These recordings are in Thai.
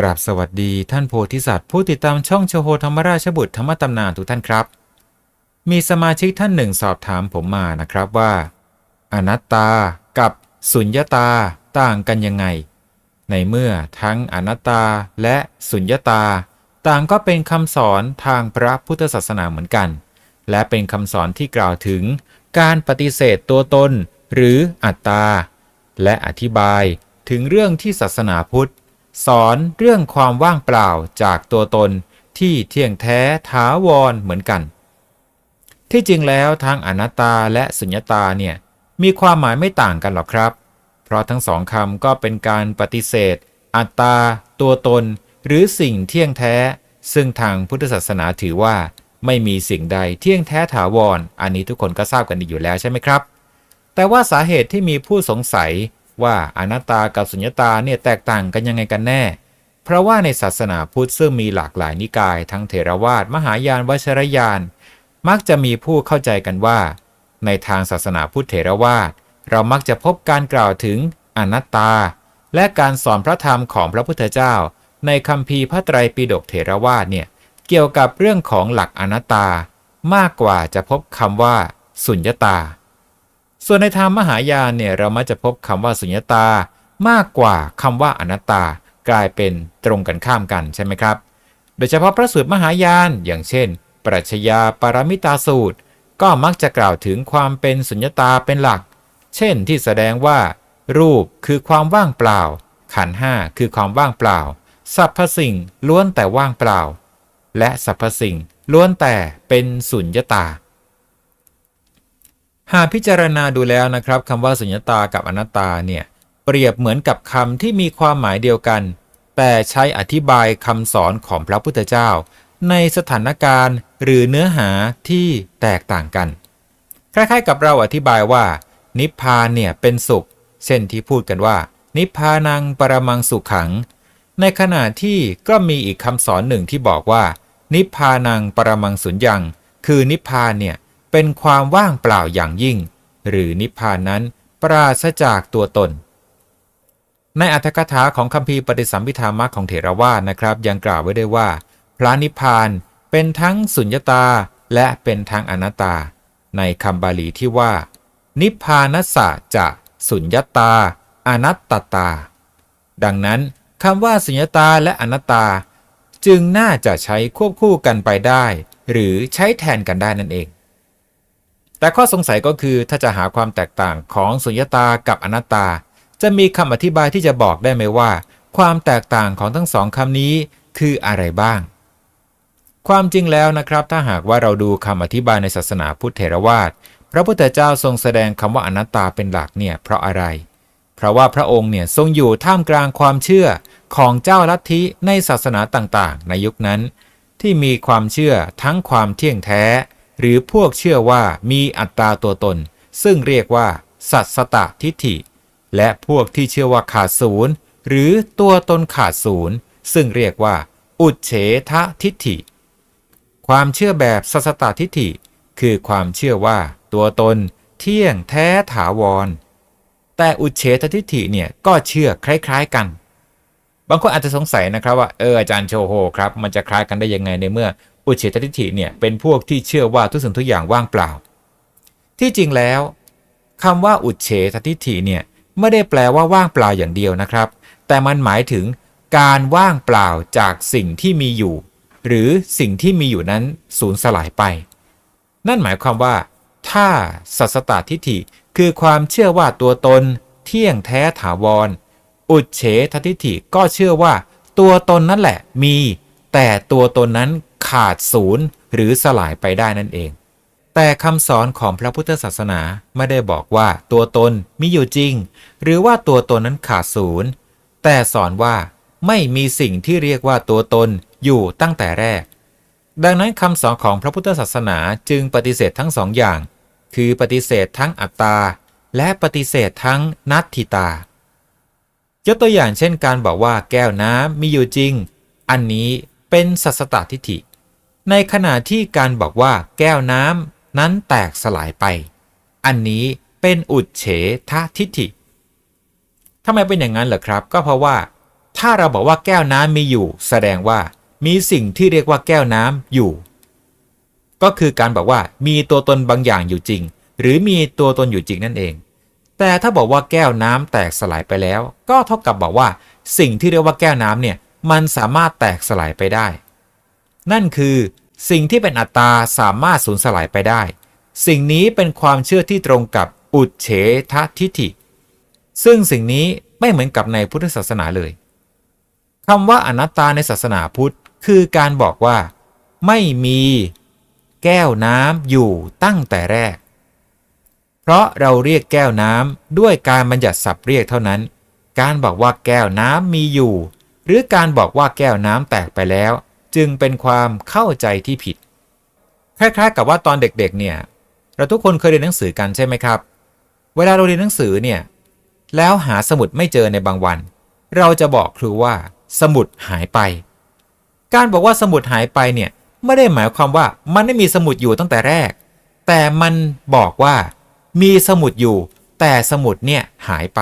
กราบสวัสดีท่านโพธิสัตว์ผู้ติดตามช่องโชโฮธรรมราชบุตรธรรมตำนานทุกท่านครับ มีสมาชิกท่านหนึ่งสอบถามผมมานะครับว่า อนัตตากับสุญญตาต่างกันยังไง ในเมื่อทั้งอนัตตาและสุญญตา ต่างก็เป็นคำสอนทางพระพุทธศาสนาเหมือนกัน และเป็นคำสอนที่กล่าวถึง การปฏิเสธตัวตนหรืออัตตา และอธิบายถึงเรื่องที่ศาสนาพุทธ สอนเรื่องความว่างเปล่าจากตัวตนที่เที่ยงแท้ถาวรเหมือนกัน ที่จริงแล้วทางอนัตตาและสุญญตาเนี่ยมีความหมายไม่ต่างกันหรอกครับ เพราะทั้งสองคำก็เป็นการปฏิเสธ อัตตา ตัวตน หรือสิ่งเที่ยงแท้ ซึ่งทางพุทธศาสนาถือว่า ไม่มีสิ่งใดเที่ยงแท้ถาวรอันนี้ทุกคนก็ทราบกันดีอยู่แล้วใช่ไหมครับ แต่ว่าสาเหตุที่มีผู้สงสัย ว่าอนัตตากับสุญญตาเนี่ยแตกต่างกันยังไงกันแน่ เพราะว่าในศาสนาพุทธซึ่งมีหลากหลายนิกาย ทั้งเถรวาทมหายานวชรยาน มักจะมีผู้เข้าใจกันว่า ในทางศาสนาพุทธเถรวาทเรามักจะพบการกล่าวถึงอนัตตา และการสอนพระธรรมของพระพุทธเจ้า ในคัมภีร์พระไตรปิฎกเถรวาทเนี่ยเกี่ยวกับเรื่องของหลักอนัตตา มากกว่าจะพบคำว่า สุญญตา ส่วนในทางมหายานเนี่ยเรามักจะพบคำว่าสุญญตามากกว่าคำว่าอนัตตากลายเป็นตรงกันข้ามกันใช่ไหมครับ โดยเฉพาะพระสูตรมหายาน อย่างเช่น ปรัชญาปรมิตาสูตร ก็มักจะกล่าวถึงความเป็นสุญญตาเป็นหลัก เช่นที่แสดงว่า รูปคือความว่างเปล่า ขันห้าคือความว่างเปล่าสรรพสิ่งล้วนแต่ว่างเปล่า และสรรพสิ่งล้วนแต่เป็นสุญญตา หากพิจารณาดูแล้วนะครับคำว่าสุญญตากับอนัตตาเนี่ยเปรียบเหมือนกับคำที่มีความหมายเดียวกัน แต่ใช้อธิบายคำสอนของพระพุทธเจ้า ในสถานการณ์หรือเนื้อหาที่แตกต่างกัน คล้ายๆ กับเราอธิบายว่า นิพพานเนี่ยเป็นสุข เช่นที่พูดกันว่า นิพพานังปรมังสุขขัง ในขณะที่ก็มีอีกคำสอนหนึ่งที่บอกว่า นิพพานังปรมังสุญญัง คือนิพพานเนี่ย เป็นความว่างเปล่าอย่างยิ่ง หรือนิพพานนั้นปราศจากตัวตน ในอัตถกถาของคัมภีร์ปฏิสัมพิธามรรคของเถรวาทนะครับ ยังกล่าวไว้ด้วยว่า พระนิพพานเป็นทั้งสุญญตาและเป็นทั้งอนัตตา ในคำบาลีที่ว่า นิพพานสสะจะสุญญตา อนัตตตา ดังนั้นคำว่าสุญญตาและอนัตตา จึงน่าจะใช้ควบคู่กันไปได้ หรือใช้แทนกันได้นั่นเอง แต่ข้อสงสัยก็คือถ้าจะหาความแตกต่างของสุญญตากับอนัตตา จะมีคำอธิบายที่จะบอกได้ไหมว่า ความแตกต่างของทั้งสองคำนี้คืออะไรบ้าง ความจริงแล้วนะครับ ถ้าหากว่าเราดูคำอธิบายในศาสนาพุทธเถรวาทพระพุทธเจ้าทรงแสดงคำว่าอนัตตาเป็นหลักเนี่ยเพราะอะไร เพราะว่าพระองค์เนี่ยทรงอยู่ท่ามกลางความเชื่อของเจ้าลัทธิในศาสนาต่างๆ ในยุคนั้น ที่มีความเชื่อทั้งความเที่ยงแท้ หรือพวกเชื่อว่ามีอัตตาตัวตน ซึ่งเรียกว่า สัตสตทิฏฐิ และพวกที่เชื่อว่าขาดศูนย์หรือตัวตนขาดศูนย์ซึ่งเรียกว่า อุเฉททิฏฐิ ความเชื่อแบบสัตสตทิฏฐิ คือความเชื่อว่าตัวตนเที่ยงแท้ถาวร แต่อุเฉททิฏฐิเนี่ยก็เชื่อคล้ายๆกัน บางคนอาจจะสงสัยนะครับว่าเอออาจารย์โชโฮครับ มันจะคล้ายกันได้ยังไงในเมื่อ อุเฉททิฏฐิเนี่ยเป็นพวกที่เชื่อว่าทุกสิ่งทุกอย่างว่างเปล่า ที่จริงแล้วคำว่าอุเฉททิฏฐิเนี่ยไม่ได้แปลว่าว่างเปล่าอย่างเดียวนะครับ แต่มันหมายถึงการว่างเปล่าจากสิ่งที่มีอยู่ หรือสิ่งที่มีอยู่นั้นสูญสลายไป นั่นหมายความว่า ถ้าสัสตตทิฏฐิคือความเชื่อว่าตัวตน เที่ยงแท้ถาวร อุเฉททิฏฐิก็เชื่อว่า ตัวตนนั่นแหละมี แต่ตัวตนนั้น ขาดศูนย์หรือสลายไปได้นั่นเอง แต่คำสอนของพระพุทธศาสนาไม่ได้บอกว่าตัวตนมีอยู่จริง หรือว่าตัวตนนั้นขาดศูนย์แต่สอนว่าไม่มีสิ่งที่เรียกว่าตัวตนอยู่ตั้งแต่แรก ดังนั้นคำสอนของพระพุทธศาสนาจึงปฏิเสธทั้งสองอย่าง คือปฏิเสธทั้งอัตตา และปฏิเสธทั้งนัตถิตายกตัวอย่างเช่นการบอกว่าแก้วน้ำมีอยู่จริง อันนี้เป็นสัสตตทิฏฐิ ในขณะที่การบอกว่าแก้วน้ำนั้นแตกสลายไป อันนี้เป็นอุดเฉททิฏฐิทำไมเป็นอย่างนั้นเหรอครับ ก็เพราะว่า ถ้าเราบอกว่าแก้วน้ำมีอยู่ แสดงว่ามีสิ่งที่เรียกว่าแก้วน้ำอยู่ ก็คือการบอกว่ามีตัวตนบางอย่างอยู่จริง หรือมีตัวตนอยู่จริงนั่นเอง แต่ถ้าบอกว่าแก้วน้ำแตกสลายไปแล้ว ก็เท่ากับบอกว่า สิ่งที่เรียกว่าแก้วน้ำเนี่ยมันสามารถแตกสลายไปได้ นั่นคือสิ่งที่เป็นอัตตาสามารถสูญสลายไปได้ สิ่งนี้เป็นความเชื่อที่ตรงกับอุเฉททิฏฐิ ซึ่งสิ่งนี้ไม่เหมือนกับในพุทธศาสนาเลยคำว่าอนัตตาในศาสนาพุทธ คือการบอกว่า ไม่มีแก้วน้ำอยู่ตั้งแต่แรก เพราะเราเรียกแก้วน้ำด้วยการบัญญัติศัพท์เรียกเท่านั้น การบอกว่าแก้วน้ำมีอยู่ หรือการบอกว่าแก้วน้ำแตกไปแล้ว จึงเป็นความเข้าใจที่ผิดคล้ายๆกับว่าตอนเด็กๆเนี่ยเราทุกคนเคยเรียนหนังสือกันใช่ไหมครับ เวลาเราเรียนหนังสือเนี่ยแล้วหาสมุดไม่เจอในบางวัน เราจะบอกครูว่า สมุดหายไป การบอกว่าสมุดหายไปเนี่ยไม่ได้หมายความว่ามันไม่มีสมุดอยู่ตั้งแต่แรก แต่มันบอกว่า มีสมุดอยู่ แต่สมุดเนี่ยหายไป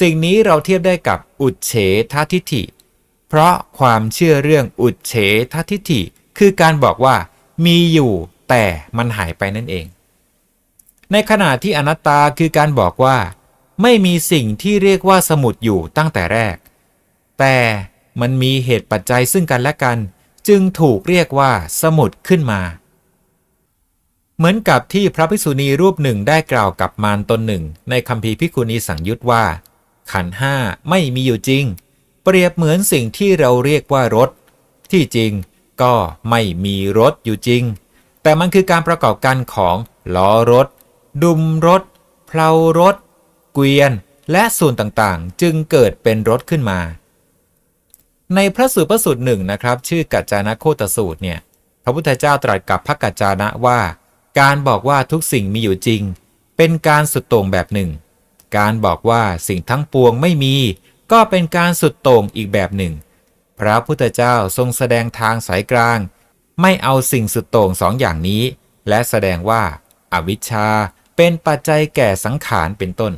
สิ่งนี้เราเทียบได้กับอุดเฉททิฏฐิ เพราะความเชื่อเรื่องอุดเฉททิฏฐิ คือการบอกว่ามีอยู่แต่มันหายไปนั่นเอง ในขณะที่อนัตตาคือการบอกว่า ไม่มีสิ่งที่เรียกว่าสมุดอยู่ตั้งแต่แรก แต่มันมีเหตุปัจจัยซึ่งกันและกัน จึงถูกเรียกว่าสมุดขึ้นมา เหมือนกับที่พระภิกษุณีรูปหนึ่งได้กล่าวกับมารตนหนึ่ง ในคำพีพิกุณีสังยุตว่า ขันห้าไม่มีอยู่จริง เปรียบเหมือนสิ่งที่เราเรียกว่ารถ ที่จริงก็ไม่มีรถอยู่จริง แต่มันคือการประกอบกันของล้อรถ ดุมรถ เพลารถ เกวียน และส่วนต่างๆ จึงเกิดเป็นรถขึ้นมา ในพระสูตรพระสูตรหนึ่งนะครับ ชื่อกัจจานะโคตสูตรเนี่ยพระพุทธเจ้าตรัสกับพระกัจจานะว่า การบอกว่าทุกสิ่งมีอยู่จริง เป็นการสุดโต่งแบบหนึ่ง การบอกว่าสิ่งทั้งปวงไม่มี ก็เป็นการสุดโต่งอีกแบบหนึ่ง พระพุทธเจ้าทรงแสดงทางสายกลาง ไม่เอาสิ่งสุดโต่งสองอย่างนี้ และแสดงว่าอาวิชชาเป็นปัจจัยแก่สังขารเป็นต้น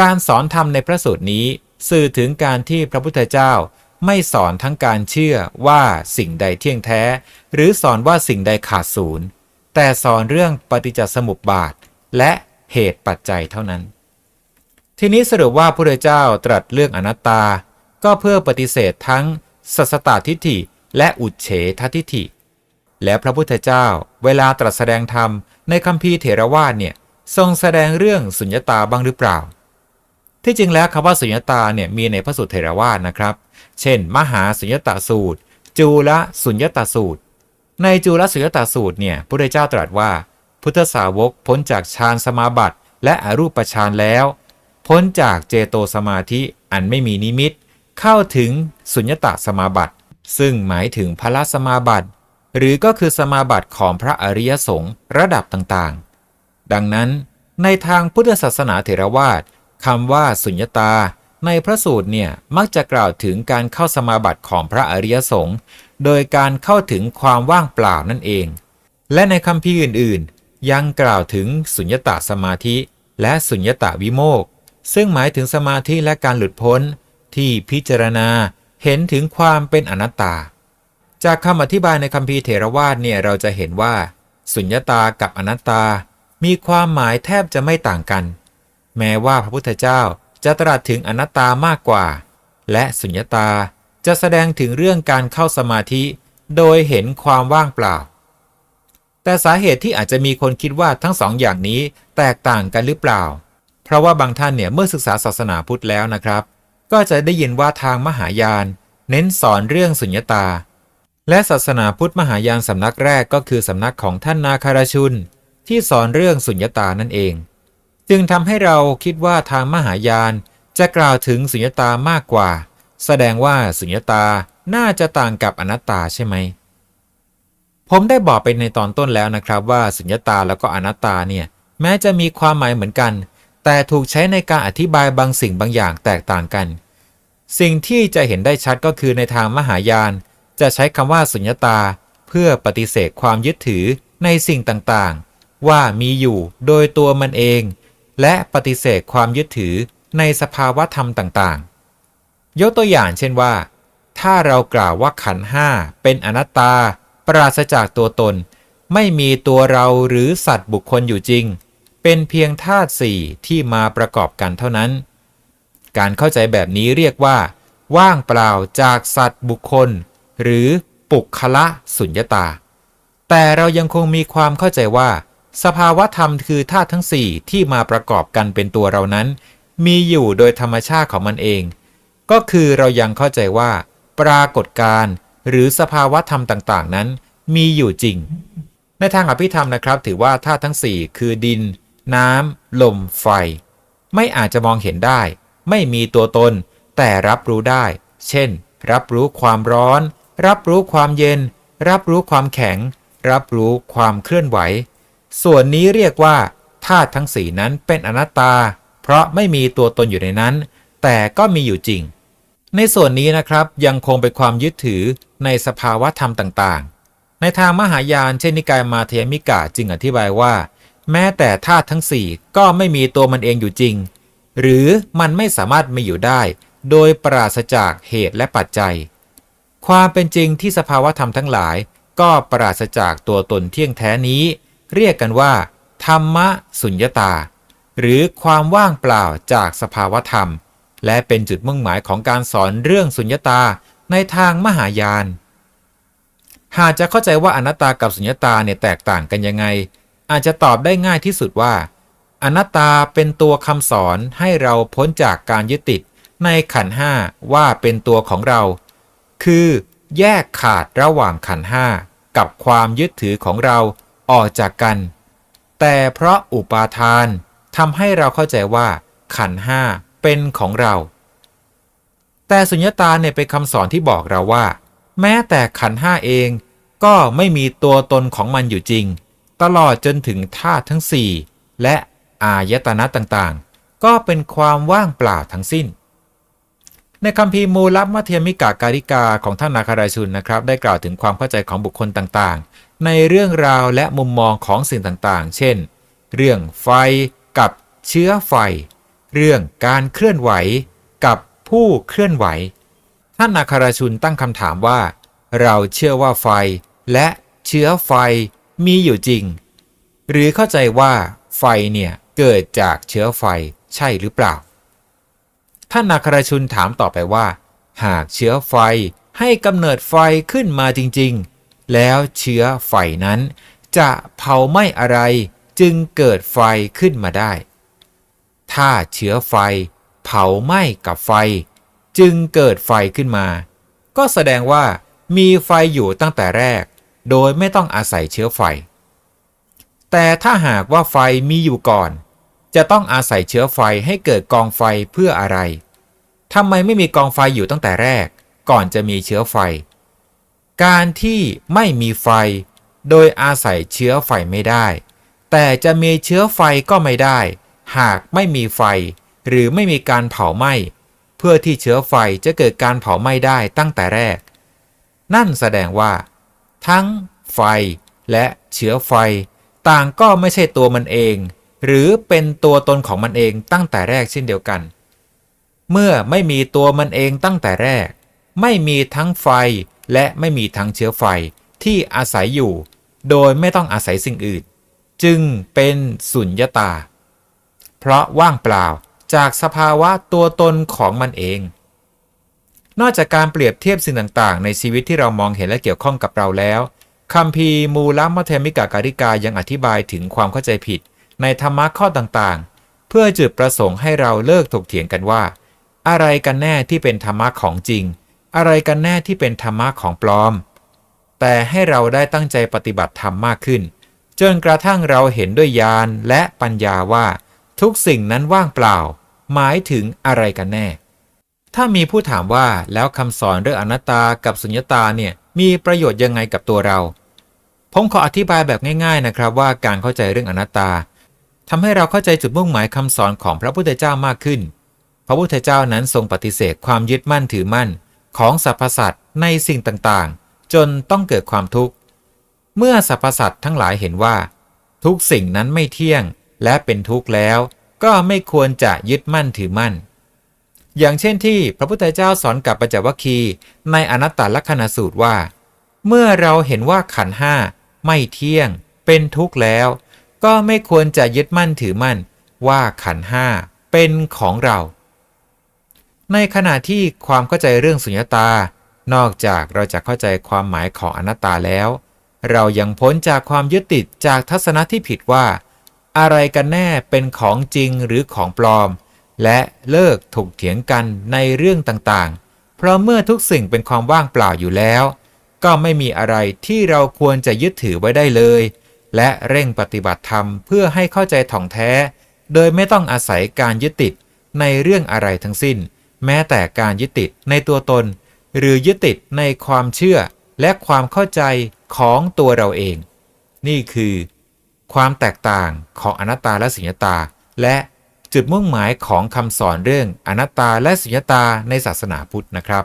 การสอนธรรมในพระสูตรนี้สื่อถึงการที่พระพุทธเจ้าไม่สอนทั้งการเชื่อว่าสิ่งใดเที่ยงแท้ หรือสอนว่าสิ่งใดขาดศูนย์แต่สอนเรื่องปฏิจจสมุปบาท และเหตุปัจจัยเท่านั้น ทีนี้สรุปว่าพระเจ้าตรัสเรื่องอนัตตา ก็เพื่อปฏิเสธทั้งสัสตตทิฏฐิและอุเฉททิฏฐิ และพระพุทธเจ้าเวลาตรัสแสดงธรรมในคัมภีร์เถรวาทเนี่ยทรงแสดงเรื่องสุญญตาบ้างหรือเปล่า ที่จริงแล้วคำว่าสุญญตาเนี่ยมีในพระสุทธเถรวาทนะครับ เช่น มหาสุญญตาสูตร จูลสุญญตาสูตร ในจูลสุญญตาสูตรเนี่ยพระเจ้าตรัสว่า พุทธสาวกพ้นจากฌานสมาบัติและอรูปฌานแล้ว พ้นจากเจโตสมาธิอันไม่มีนิมิต เข้าถึงสุญญตาสมาบัติ ซึ่งหมายถึงพระสมาบัติ หรือก็คือสมาบัติของพระอริยสงฆ์ระดับต่างๆ ดังนั้นในทางพุทธศาสนาเถรวาทคำว่าสุญญตา ในพระสูตรเนี่ยมักจะกล่าวถึงการเข้าสมาบัติของพระอริยสงฆ์โดยการเข้าถึงความว่างเปล่านั่นเอง และในคำพีอื่นๆ ยังกล่าวถึงสุญญตาสมาธิ และสุญญตาวิโมก ซึ่งหมายถึงสมาธิและการหลุดพ้นที่พิจารณาเห็นถึงความเป็นอนัตตา จากคำอธิบายในคำพีเถรวาทเนี่ยเราจะเห็นว่า สุญญตากับอนัตตา มีความหมายแทบจะไม่ต่างกัน แม้ว่าพระพุทธเจ้าจะตรัสถึงอนัตตามากกว่า และสุญญตาจะแสดงถึงเรื่องการเข้าสมาธิ โดยเห็นความว่างเปล่า แต่สาเหตุที่อาจจะมีคนคิดว่าทั้งสองอย่างนี้แตกต่างกันหรือเปล่า เพราะว่าบางท่านเนี่ยเมื่อศึกษาศาสนาพุทธแล้วนะครับ ก็จะได้ยินว่าทางมหายาน เน้นสอนเรื่องสุญญตา และศาสนาพุทธมหายานสำนักแรกก็คือสำนักของท่านนาคารชุน ที่สอนเรื่องสุญญตานั่นเอง จึงทำให้เราคิดว่าทางมหายานจะกล่าวถึงสุญญตามากกว่า แสดงว่าสุญญตาน่าจะต่างกับอนัตตาใช่ไหมผมได้บอกไปในตอนต้นแล้วนะครับว่าสุญญตาแล้วก็อนัตตาเนี่ยแม้จะมีความหมายเหมือนกัน แต่ถูกใช้ในการอธิบายบางสิ่งบางอย่างแตกต่างกัน สิ่งที่จะเห็นได้ชัดก็คือในทางมหายาน จะใช้คำว่าสุญญตา เพื่อปฏิเสธความยึดถือในสิ่งต่างๆ ว่ามีอยู่โดยตัวมันเอง และปฏิเสธความยึดถือในสภาวะธรรมต่างๆ ยกตัวอย่างเช่นว่า ถ้าเรากล่าวว่าขันห้าเป็นอนัตตา ปราศจากตัวตน ไม่มีตัวเราหรือสัตว์บุคคลอยู่จริง เป็นเพียงธาตุสี่ที่มาประกอบกันเท่านั้น การเข้าใจแบบนี้เรียกว่า ว่างเปล่าจากสัตว์บุคคล หรือปุคละสุญญตา แต่เรายังคงมีความเข้าใจว่า สภาวะธรรมคือธาตุทั้งสี่ที่มาประกอบกันเป็นตัวเรานั้น มีอยู่โดยธรรมชาติของมันเอง ก็คือเรายังเข้าใจว่า ปรากฏการณ์หรือสภาวะธรรมต่างๆ นั้นมีอยู่จริง ในทางอภิธรรมนะครับ ถือว่าธาตุทั้งสี่คือดิน น้ำ ลม ไฟ ไม่อาจจะมองเห็นได้ ไม่มีตัวตน แต่รับรู้ได้ เช่น รับรู้ความร้อน รับรู้ความเย็น รับรู้ความแข็ง รับรู้ความเคลื่อนไหว ส่วนนี้เรียกว่าธาตุทั้งสี่นั้นเป็นอนัตตา เพราะไม่มีตัวตนอยู่ในนั้น แต่ก็มีอยู่จริง ในส่วนนี้นะครับยังคงเป็นความยึดถือในสภาวะธรรมต่างๆ ในทางมหายานเช่นนิกายมาเทยมิกะจึงอธิบายว่า แม้แต่ธาตุทั้งสี่ก็ไม่มีตัวมันเองอยู่จริง หรือมันไม่สามารถมีอยู่ได้ โดยปราศจากเหตุและปัจจัย ความเป็นจริงที่สภาวะธรรมทั้งหลาย ก็ปราศจากตัวตนเที่ยงแท้นี้ เรียกกันว่า ธรรมะสุญญตา หรือความว่างเปล่าจากสภาวะธรรม และเป็นจุดมุ่งหมายของการสอนเรื่องสุญญตาในทางมหายาน หากจะเข้าใจว่าอนัตตากับสุญญตาเนี่ยแตกต่างกันยังไง อาจจะตอบได้ง่ายที่สุดว่า อนัตตาเป็นตัวคำสอนให้เราพ้นจากการยึดติดในขันห้าว่าเป็นตัวของเรา คือแยกขาดระหว่างขันห้ากับความยึดถือของเราออกจากกัน แต่เพราะอุปาทานทำให้เราเข้าใจว่า ขันห้าเป็นของเรา แต่สุญญตาเนี่ยเป็นคำสอนที่บอกเราว่า แม้แต่ขันห้าเองก็ไม่มีตัวตนของมันอยู่จริง ตลอดจนถึงธาตุทั้งสี่และอายตนะต่างๆ ก็เป็นความว่างเปล่าทั้งสิ้น ในคำพีมูลมัธยมิกาการิกาของท่านนาคาราชุนนะครับ ได้กล่าวถึงความเข้าใจของบุคคลต่างๆ ในเรื่องราวและมุมมองของสิ่งต่างๆ เช่น เรื่องไฟกับเชื้อไฟ เรื่องการเคลื่อนไหวกับผู้เคลื่อนไหว ท่านนาคาราชุนตั้งคำถามว่า เราเชื่อว่าไฟและเชื้อไฟ มีอยู่จริง หรือเข้าใจว่าไฟเนี่ยเกิดจากเชื้อไฟใช่หรือเปล่า ท่านนาคราชุนถามต่อไปว่า หากเชื้อไฟให้กำเนิดไฟขึ้นมาจริงๆ แล้วเชื้อไฟนั้น จะเผาไหม้อะไรจึงเกิดไฟขึ้นมาได้ ถ้าเชื้อไฟ เผาไหม้กับไฟ จึงเกิดไฟขึ้นมา ก็แสดงว่ามีไฟอยู่ตั้งแต่แรก โดยไม่ต้องอาศัยเชื้อไฟ แต่ถ้าหากว่าไฟมีอยู่ก่อน จะต้องอาศัยเชื้อไฟให้เกิดกองไฟเพื่ออะไรทำไมไม่มีกองไฟอยู่ตั้งแต่แรก ก่อนจะมีเชื้อไฟ การที่ไม่มีไฟ โดยอาศัยเชื้อไฟไม่ได้ แต่จะมีเชื้อไฟก็ไม่ได้ หากไม่มีไฟ หรือไม่มีการเผาไหม้เพื่อที่เชื้อไฟจะเกิดการเผาไหม้ได้ตั้งแต่แรก นั่นแสดงว่า ทั้งไฟและเชื้อไฟ ต่างก็ไม่ใช่ตัวมันเอง หรือเป็นตัวตนของมันเองตั้งแต่แรกเช่นเดียวกัน เมื่อไม่มีตัวมันเองตั้งแต่แรก ไม่มีทั้งไฟและไม่มีทั้งเชื้อไฟที่อาศัยอยู่ โดยไม่ต้องอาศัยสิ่งอื่น จึงเป็นสุญญตา เพราะว่างเปล่าจากสภาวะตัวตนของมันเอง นอกจากการเปรียบเทียบสิ่งต่างๆ ในชีวิตที่เรามองเห็นและเกี่ยวข้องกับเราแล้วคำพีร์มูลมัทเทมิกาการิกายังอธิบายถึงความเข้าใจผิด ในธรรมะข้อต่างๆ เพื่อจุดประสงค์ให้เราเลิกถกเถียงกันว่า อะไรกันแน่ที่เป็นธรรมะของจริง อะไรกันแน่ที่เป็นธรรมะของปลอม แต่ให้เราได้ตั้งใจปฏิบัติธรรมมากขึ้น จนกระทั่งเราเห็นด้วยญาณและปัญญาว่า ทุกสิ่งนั้นว่างเปล่า หมายถึงอะไรกันแน่ ถ้ามีผู้ถามว่าแล้วคำสอนเรื่องอนัตตากับสุญญตาเนี่ยมีประโยชน์ยังไงกับตัวเรา ผมขออธิบายแบบง่าย ๆนะครับ ว่าการเข้าใจเรื่องอนัตตาทำให้เราเข้าใจจุดมุ่งหมายคำสอนของพระพุทธเจ้ามากขึ้น พระพุทธเจ้านั้นทรงปฏิเสธความยึดมั่นถือมั่น ของสรรพสัตว์ในสิ่งต่างๆ จนต้องเกิดความทุกข์ เมื่อสรรพสัตว์ทั้งหลายเห็นว่า ทุกสิ่งนั้นไม่เที่ยงและเป็นทุกข์แล้ว ก็ไม่ควรจะยึดมั่นถือมั่น อย่างเช่นที่พระพุทธเจ้าสอนกับปัญจวัคคีในอนัตตลกนสูตรว่า เมื่อเราเห็นว่าขันห้าไม่เที่ยง เป็นทุกข์แล้ว ก็ไม่ควรจะยึดมั่นถือมั่น ว่าขันห้าเป็นของเรา ในขณะที่ความเข้าใจเรื่องสุญญตา นอกจากเราจะเข้าใจความหมายของอนัตตาแล้ว เรายังพ้นจากความยึดติดจากทัศนะที่ผิดว่า อะไรกันแน่เป็นของจริงหรือของปลอม และเลิกถกเถียงกันในเรื่องต่างๆ เพราะเมื่อทุกสิ่งเป็นความว่างเปล่าอยู่แล้ว ก็ไม่มีอะไรที่เราควรจะยึดถือไว้ได้เลย และเร่งปฏิบัติธรรมเพื่อให้เข้าใจถ่องแท้ โดยไม่ต้องอาศัยการยึดติดในเรื่องอะไรทั้งสิ้น แม้แต่การยึดติดในตัวตน หรือยึดติดในความเชื่อและความเข้าใจของตัวเราเอง นี่คือ ความแตกต่างของอนัตตาและสุญญตาและ จุดมุ่งหมายของคำสอนเรื่องอนัตตาและสุญญตาในศาสนาพุทธนะครับ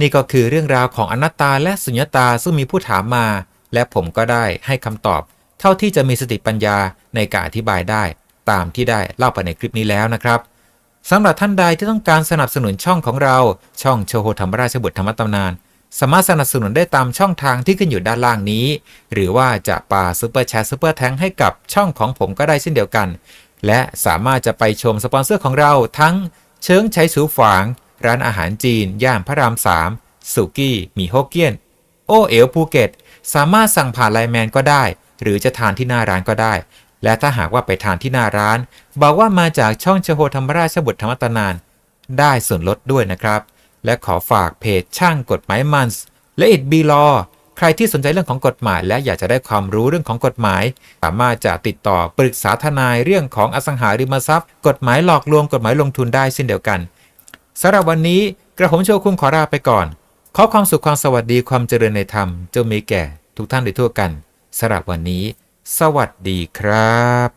นี่ก็คือเรื่องราวของอนัตตาและสุญญตาซึ่งมีผู้ถามมา และผมก็ได้ให้คำตอบ เท่าที่จะมีสติปัญญาในการอธิบายได้ ตามที่ได้เล่าไปในคลิปนี้แล้วนะครับสำหรับท่านใดที่ต้องการสนับสนุนช่องของเราช่องโชโฮธรรมราชบุตรธรรมตำนาน สามารถสนับสนุนได้ตามช่องทางที่ขึ้นอยู่ด้านล่างนี้ หรือว่าจะปาซูเปอร์แชร์ซูเปอร์แทงให้กับช่องของผมก็ได้เช่นเดียวกัน และสามารถจะไปชมสปอนเซอร์ของเราทั้งเชิงใช้สูฝาง ร้านอาหารจีน ย่านพระรามสามสุกี้มีฮกเกี้ยน โอเอ๋วภูเก็ต สามารถสั่งผ่านไลน์แมนก็ได้ หรือจะทานที่หน้าร้านก็ได้ และถ้าหากว่าไปทานที่หน้าร้าน บอกว่ามาจากช่องเชโฮธรรมราชบุตรธรรมตนาน ได้ส่วนลดด้วยนะครับ และขอฝากเพจช่างกฎหมายมันส์และอิดบีลอ ใครที่สนใจเรื่องของกฎหมาย และอยากจะได้ความรู้เรื่องของกฎหมาย สามารถจะติดต่อปรึกษาทนายเรื่องของอสังหาริมทรัพย์ กฎหมายหลอกลวงกฎหมายลงทุนได้เช่นเดียวกันสำหรับวันนี้กระผมโชคุณขอลาไปก่อน ขอความสุขความสวัสดีความเจริญในธรรมจงมีแก่ ทุกท่านโดยทั่วกันสำหรับวันนี้ สวัสดีครับ